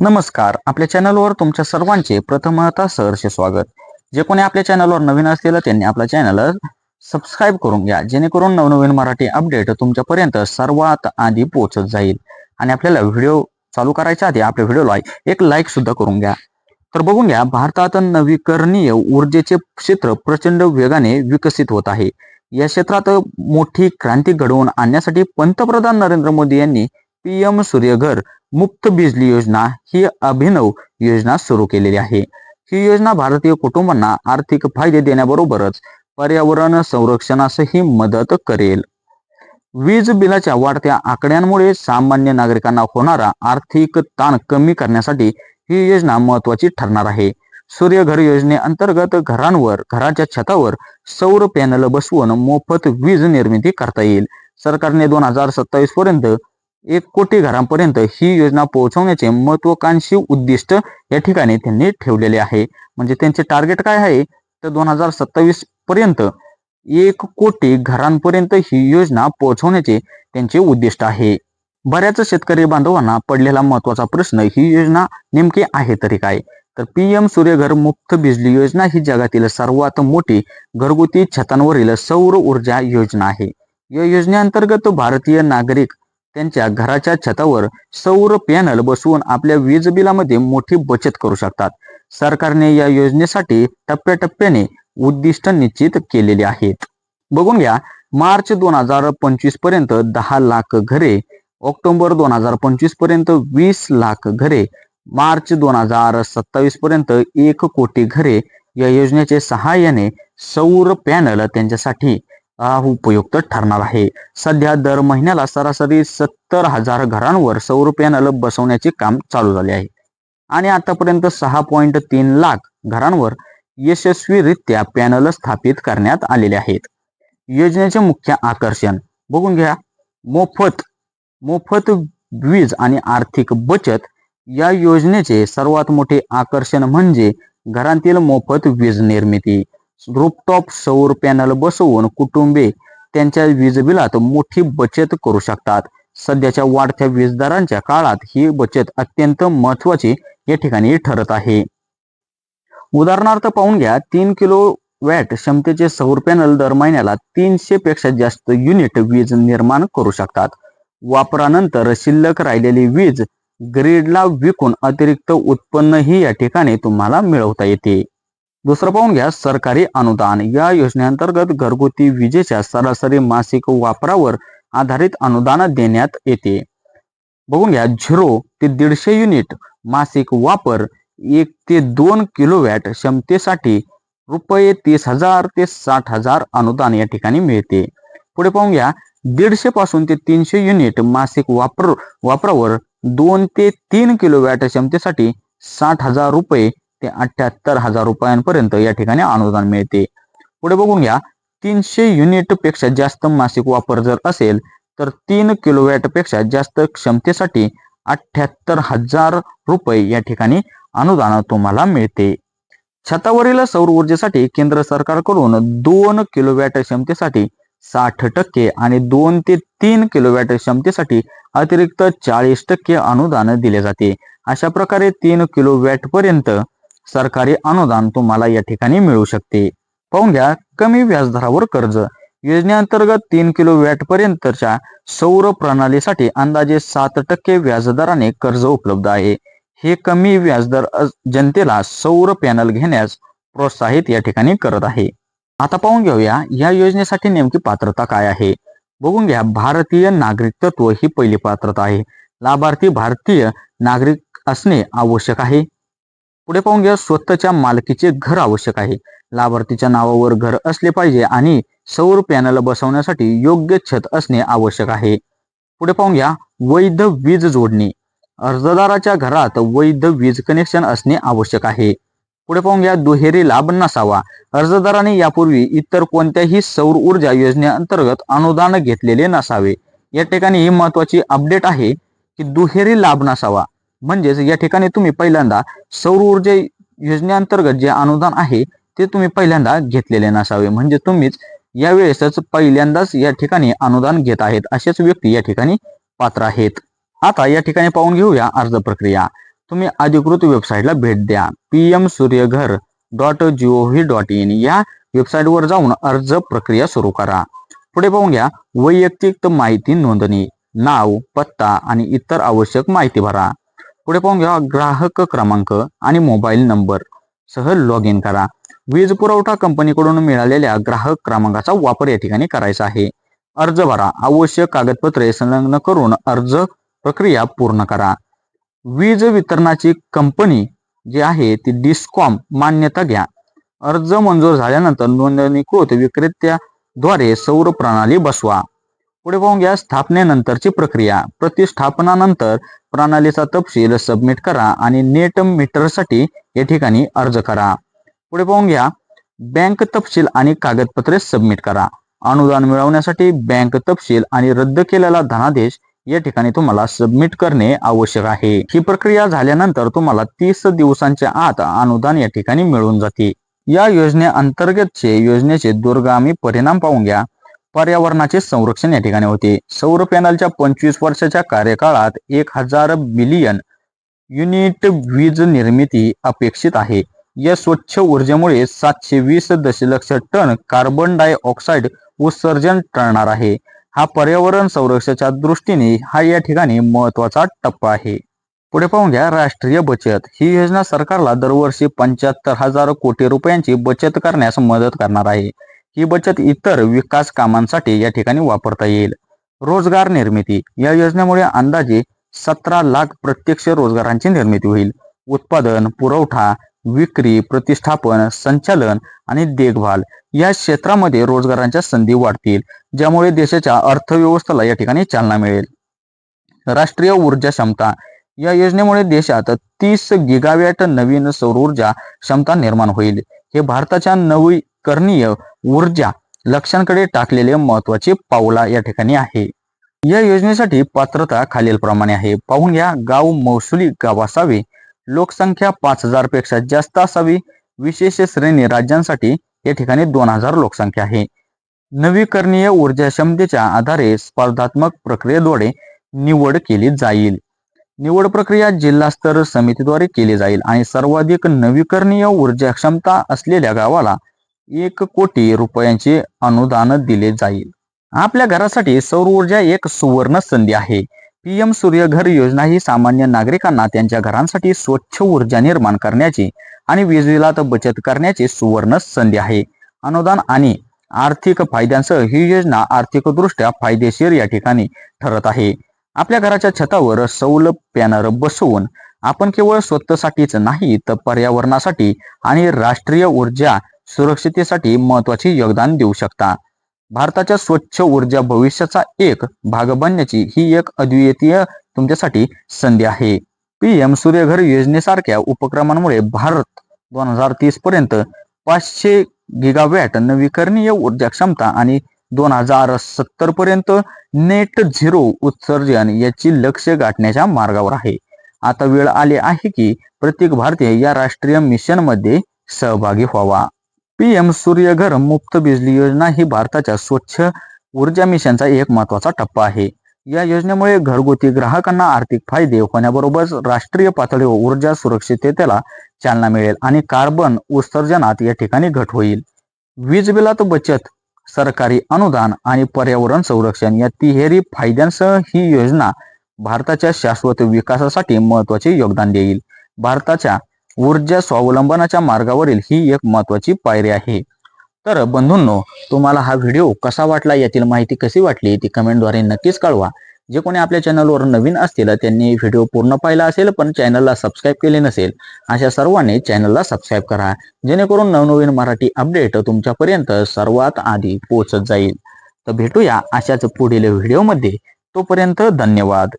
नमस्कार. आपल्या चॅनलवर तुमच्या सर्वांचे प्रथमतः सहर्ष स्वागत. जे कोणी आपल्या चॅनलवर नवीन असलेलं त्यांनी आपल्या चॅनल सबस्क्राईब करून घ्या. जेणेकरून नवनवीन मराठी अपडेट तुमच्यापर्यंत सर्वात आधी पोहोचत जाईल. आणि आपल्याला व्हिडिओ चालू करायच्या आधी आपल्या व्हिडिओला एक लाईक सुद्धा करून घ्या. तर बघून घ्या भारतात नवीकरणीय ऊर्जेचे क्षेत्र प्रचंड वेगाने विकसित होत आहे. या क्षेत्रात मोठी क्रांती घडवून आणण्यासाठी पंतप्रधान नरेंद्र मोदी यांनी पीएम सूर्यघर मुक्त बिजली योजना ही अभिनव योजना सुरू केलेली आहे. ही योजना भारतीय कुटुंबांना आर्थिक फायदे देण्याबरोबरच पर्यावरण संरक्षणासही मदत करेल. वीज बिलाच्या वाढत्या आकड्यांमुळे सामान्य नागरिकांना होणारा आर्थिक ताण कमी करण्यासाठी ही योजना महत्वाची ठरणार आहे. सूर्यघर योजनेअंतर्गत घरांवर घराच्या छतावर सौर पॅनल बसवून मोफत वीज निर्मिती करता येईल. सरकारने दोन हजार सत्तावीस पर्यंत एक कोटी घरांपर्यंत ही योजना पोहोचवण्याचे महत्वाकांक्षी उद्दिष्ट या ठिकाणी त्यांनी ठेवलेले आहे. म्हणजे त्यांचे टार्गेट काय आहे? तर दोन हजार सत्तावीस पर्यंत एक कोटी घरांपर्यंत ही योजना पोहोचवण्याचे त्यांचे उद्दिष्ट आहे. बऱ्याच शेतकरी बांधवांना पडलेला महत्त्वाचा प्रश्न ही योजना नेमकी आहे तरी काय? तर पीएम सूर्यघर मुक्त बिजली योजना ही जगातील सर्वात मोठी घरगुती छतांवरील सौर ऊर्जा योजना आहे. या योजनेअंतर्गत भारतीय नागरिक त्यांच्या घराच्या छतावर सौर पॅनल बसवून आपल्या वीज बिलामध्ये मोठी बचत करू शकतात. सरकारने या योजनेसाठी टप्प्याटप्प्याने उद्दिष्ट निश्चित केलेली आहेत. बघून घ्या मार्च दोन हजार पंचवीसपर्यंत दहा लाख घरे ऑक्टोबर दोन हजार पंचवीसपर्यंत वीस लाख घरे मार्च दोन हजार सत्तावीस पर्यंत एक कोटी घरे या योजनेचे सहाय्याने सौर पॅनल त्यांच्यासाठी उपयुक्त ठरणार आहे. सध्या दर महिन्याला सरासरी सत्तर हजार घरांवर सौर पॅनल बसवण्याचे काम चालू झाले आहे. आणि आतापर्यंत सहा पॉईंट तीन लाख घरांवर यशस्वीरित्या पॅनल स्थापित करण्यात आलेले आहेत. योजनेचे मुख्य आकर्षण बघून घ्या. मोफत मोफत वीज आणि आर्थिक बचत या योजनेचे सर्वात मोठे आकर्षण म्हणजे घरांतील मोफत वीज निर्मिती. रूपटॉप सौर पॅनल बसवून कुटुंबे त्यांच्या वीज बिलात मोठी बचत करू शकतात. सध्याच्या वाढत्या वीज दरांच्या काळात ही बचत अत्यंत महत्वाची या ठिकाणी ठरत आहे. उदाहरणार्थ पाहून घ्या तीन किलो वॅट क्षमतेचे सौर पॅनल दर महिन्याला तीनशे पेक्षा जास्त युनिट वीज निर्माण करू शकतात. वापरानंतर शिल्लक राहिलेली वीज ग्रीडला विकून अतिरिक्त उत्पन्नही या ठिकाणी तुम्हाला मिळवता येते. दुसरं पाहून घ्या सरकारी अनुदान. या योजनेअंतर्गत घरगुती विजेच्या सरासरी मासिक वापरावर आधारित अनुदान देण्यात येते. बघून घ्या झिरो ते दीडशे युनिट मासिक वापर एक ते दोन किलोवॅट क्षमतेसाठी रुपये तीस हजार ते साठ हजार अनुदान या ठिकाणी मिळते. पुढे पाहून घ्या दीडशे पासून ते तीनशे युनिट मासिक वापर वापरावर दोन ते तीन किलोवॅट क्षमतेसाठी साठ हजार रुपये ते अठ्याहत्तर हजार रुपयांपर्यंत या ठिकाणी अनुदान मिळते. पुढे बघून घ्या तीनशे युनिटपेक्षा जास्त मासिक वापर जर असेल तर तीन किलोवॅटपेक्षा जास्त क्षमतेसाठी अठ्याहत्तर हजार रुपये या ठिकाणी अनुदान तुम्हाला मिळते. छतावरील सौर ऊर्जेसाठी केंद्र सरकारकडून दोन किलोवॅट क्षमतेसाठी साठ टक्के आणि दोन ते तीन किलोवॅट क्षमतेसाठी अतिरिक्त चाळीस टक्के अनुदान दिले जाते. अशा प्रकारे तीन किलोवॅट पर्यंत सरकारी अनुदान तुम्हाला या ठिकाणी मिळू शकते. पाहून घ्या कमी व्याजदरावर कर्ज. योजनेअंतर्गत तीन किलो वॅट पर्यंतच्या सौर प्रणालीसाठी अंदाजे सात टक्के व्याजदराने कर्ज उपलब्ध आहे. हे कमी व्याजदर जनतेला सौर पॅनल घेण्यास प्रोत्साहित या ठिकाणी करत आहे. आता पाहून घेऊया या योजनेसाठी नेमकी पात्रता काय आहे? बघून घ्या भारतीय नागरिकत्व ही पहिली पात्रता आहे. लाभार्थी भारतीय नागरिक असणे आवश्यक आहे. पुढे पाहून घ्या स्वतःच्या मालकीचे घर आवश्यक आहे. लाभार्थीच्या नावावर घर असले पाहिजे आणि सौर पॅनल बसवण्यासाठी योग्य छत असणे आवश्यक आहे. पुढे पाहून घ्या वैध वीज जोडणी. अर्जदाराच्या घरात वैध वीज कनेक्शन असणे आवश्यक आहे. पुढे पाहून घ्या दुहेरी लाभ नसावा. अर्जदाराने यापूर्वी इतर कोणत्याही सौर ऊर्जा योजनेअंतर्गत अनुदान घेतलेले नसावे. या ठिकाणी ही महत्वाची अपडेट आहे की दुहेरी लाभ नसावा. म्हणजेच या ठिकाणी तुम्ही पहिल्यांदा सौर ऊर्जा योजनेअंतर्गत जे अनुदान आहे ते तुम्ही पहिल्यांदा घेतलेले नसावे. म्हणजे तुम्हीच यावेळेसच पहिल्यांदाच या ठिकाणी अनुदान घेत आहेत असेच व्यक्ती या ठिकाणी पात्र आहेत. आता या ठिकाणी पाहून घेऊया अर्ज प्रक्रिया. तुम्ही अधिकृत वेबसाईटला भेट द्या. P M Suryaghar dot G O V V dot in या वेबसाईटवर जाऊन अर्ज प्रक्रिया सुरू करा. पुढे पाहून घ्या वैयक्तिक माहिती नोंदणी नाव पत्ता आणि इतर आवश्यक माहिती भरा. पुढे पाहून घ्या ग्राहक क्रमांक आणि मोबाईल नंबर सह लॉग इन करा. वीज पुरवठा कंपनीकडून मिळालेल्या ग्राहक क्रमांकाचा वापर या ठिकाणी करायचा आहे. अर्ज भरा. आवश्यक कागदपत्रे संलग्न करून अर्ज प्रक्रिया पूर्ण करा. वीज वितरणाची कंपनी जी आहे ती डिस्कॉम मान्यता घ्या. अर्ज मंजूर झाल्यानंतर नोंदणीकृत विक्रेत्याद्वारे सौर प्रणाली बसवा. पुढे पाहून घ्या स्थापनेनंतरची प्रक्रिया. प्रतिष्ठापनानंतर प्रणालीचा तपशील सबमिट करा आणि नेट मीटरसाठी या ठिकाणी अर्ज करा. पुढे पाहून घ्या बँक तपशील आणि कागदपत्रे सबमिट करा. अनुदान मिळवण्यासाठी बँक तपशील आणि रद्द केलेला धनादेश या ठिकाणी तुम्हाला सबमिट करणे आवश्यक आहे. ही प्रक्रिया झाल्यानंतर तुम्हाला तीस दिवसांच्या आत अनुदान या ठिकाणी मिळून जाते. या योजनेअंतर्गतचे योजनेचे दूरगामी परिणाम पाहून घ्या. पर्यावरणाचे संरक्षण या ठिकाणी होते. सौर पॅनलच्या पंचवीस वर्षाच्या कार्यकाळात एक हजार बिलियन युनिट वीज निर्मिती अपेक्षित आहे. या स्वच्छ ऊर्जेमुळे सातशे वीस दशलक्ष टन कार्बन डायऑक्साईड उत्सर्जन टळणार आहे. हा पर्यावरण संरक्षणाच्या दृष्टीने हा या ठिकाणी महत्त्वाचा टप्पा आहे. पुढे पाहून घ्या राष्ट्रीय बचत. ही योजना सरकारला दरवर्षी पंच्याहत्तर हजार कोटी रुपयांची बचत करण्यास मदत करणार आहे. ही बचत इतर विकास कामांसाठी या ठिकाणी वापरता येईल. रोजगार निर्मिती. या योजनेमुळे अंदाजे सतरा लाख प्रत्यक्ष रोजगारांची निर्मिती होईल. उत्पादन पुरवठा विक्री प्रतिष्ठापन संचालन आणि देखभाल या क्षेत्रामध्ये रोजगारांच्या संधी वाढतील ज्यामुळे देशाच्या अर्थव्यवस्थेला या ठिकाणी चालना मिळेल. राष्ट्रीय ऊर्जा क्षमता. या योजनेमुळे देशात तीस गिगावॅट नवीन सौर ऊर्जा क्षमता निर्माण होईल. हे भारताच्या नवी करणीय ऊर्जा लक्ष्यांकडे टाकलेले महत्त्वाचे पावला या ठिकाणी आहे. या योजनेसाठी पात्रता खालीलप्रमाणे आहे. पाहून घ्या गाव महसुली गाव असावे लोकसंख्या पाच हजारपेक्षा जास्त असावी विशेष श्रेणी राज्यांसाठी या ठिकाणी दोन हजार लोकसंख्या आहे. नवीकरणीय ऊर्जा क्षमतेच्या आधारे स्पर्धात्मक प्रक्रियेद्वारे निवड केली जाईल. निवड प्रक्रिया जिल्हा स्तर समितीद्वारे केली जाईल आणि सर्वाधिक नवीकरणीय ऊर्जा क्षमता असलेल्या गावाला एक कोटी रुपयांचे अनुदान दिले जाईल. आपल्या घरासाठी सौर ऊर्जा एक सुवर्ण संधी आहे. पीएम सूर्यघर योजना ही सामान्य नागरिकांना त्यांच्या घरांसाठी स्वच्छ ऊर्जा निर्माण करण्याची आणि वीज बिलात बचत करण्याची सुवर्ण संधी आहे. अनुदान आणि आर्थिक फायद्यांसह ही योजना आर्थिकदृष्ट्या फायदेशीर या ठिकाणी ठरत आहे. आपल्या घराच्या छतावर सौल पॅनर बसवून आपण केवळ स्वतःसाठीच नाही तर पर्यावरणासाठी आणि राष्ट्रीय ऊर्जा सुरक्षितेसाठी महत्त्वाचे योगदान देऊ शकता. भारताच्या स्वच्छ ऊर्जा भविष्याचा एक भाग बनण्याची ही एक अद्वितीय तुमच्यासाठी संधी आहे. पी एम सूर्यघर योजनेसारख्या उपक्रमांमुळे भारत दोन हजार तीस पर्यंत पाचशे गिगावॅट नवीकरणीय ऊर्जा क्षमता आणि दोन हजार सत्तर पर्यंत नेट झिरो उत्सर्जन याची लक्ष्य गाठण्याच्या मार्गावर आहे. आता वेळ आली आहे की प्रत्येक भारतीय या राष्ट्रीय मिशनमध्ये सहभागी व्हावा. पी एम सूर्यघर मुक्त बिजली योजना ही भारताच्या स्वच्छ ऊर्जा मिशनचा एक महत्त्वाचा टप्पा आहे. या योजनेमुळे घरगुती ग्राहकांना आर्थिक फायदे होण्याबरोबरच राष्ट्रीय पातळीवर ऊर्जा सुरक्षिततेला चालना मिळेल आणि कार्बन उत्सर्जनात या ठिकाणी घट होईल. वीज बिलात बचत सरकारी अनुदान आणि पर्यावरण संरक्षण या तिहेरी फायद्यांसह ही योजना भारताच्या शाश्वत विकासासाठी महत्त्वाचे योगदान देईल. भारताच्या ऊर्जा स्वावलंबनाच्या मार्गावरील ही एक महत्वाची पायरी आहे. तर बंधूंनो तुम्हाला हा व्हिडिओ कसा वाटला यातील माहिती कशी वाटली ती कमेंटद्वारे नक्कीच कळवा. जे कोणी आपल्या चॅनलवर नवीन असतील त्यांनी व्हिडिओ पूर्ण पाहिला असेल पण चॅनलला सबस्क्राईब केले नसेल अशा सर्वांनी चॅनलला सबस्क्राईब करा. जेणेकरून नवनवीन मराठी अपडेट तुमच्यापर्यंत सर्वात आधी पोहोचत जाईल. तर भेटूया अशाच पुढील व्हिडिओमध्ये. तोपर्यंत धन्यवाद.